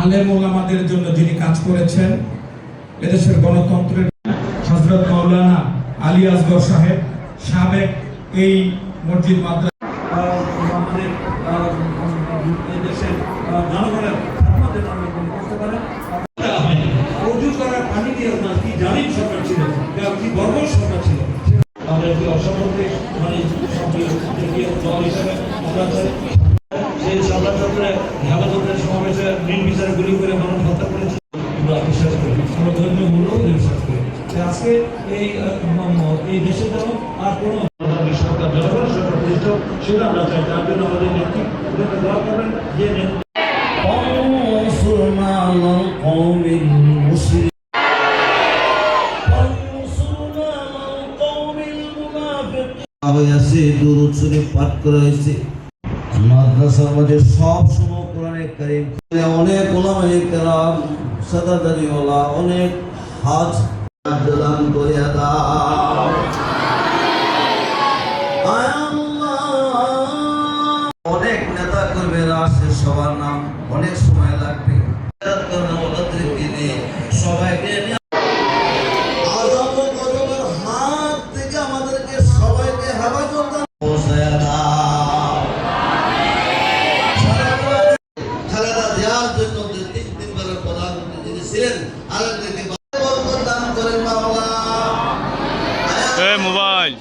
আলেম ওলামাদের জন্য যিনি কাজ করেছেন এদেশের গণতন্ত্রের হজরত মাওলানা আলী আসগর সাহেব সাবেক এই মসজিদ মাদ্রাসা আমাদের গুলি করে মানুষ হত্যা করেছে আমরা বিশ্বাস করি আমরা ধর্মীয় মূল্যবোধ বিশ্বাস করি তাই আজকে এই আহ, ম- ম- এই দেশে যেন আর কোনো সরকার জনগণের সরকার প্রতিষ্ঠিত হোক, সেটা আমরা চাই তার জন্য আমাদের নেতৃত্ব দোয়া করবেন যে নেতৃত্ব وانصرنا على القوم المسلمين وانصرنا على القوم المنافقين হয়েছে দুরুদ শরীফ পাঠ করা হয়েছে মাদ্রাসার মধ্যে সব সময় কোরআনে কারিম অনেক ওলামায়ে কেরাম, সাদাদারি অনেক হাজ দান করিয়া দাও। অনেক নেতা কর্মীরা আসে, সবার নাম অনেক সময় লাগবে। সবাইকে ছিলেন। আলমদেরকে দান করেন মোবাইল।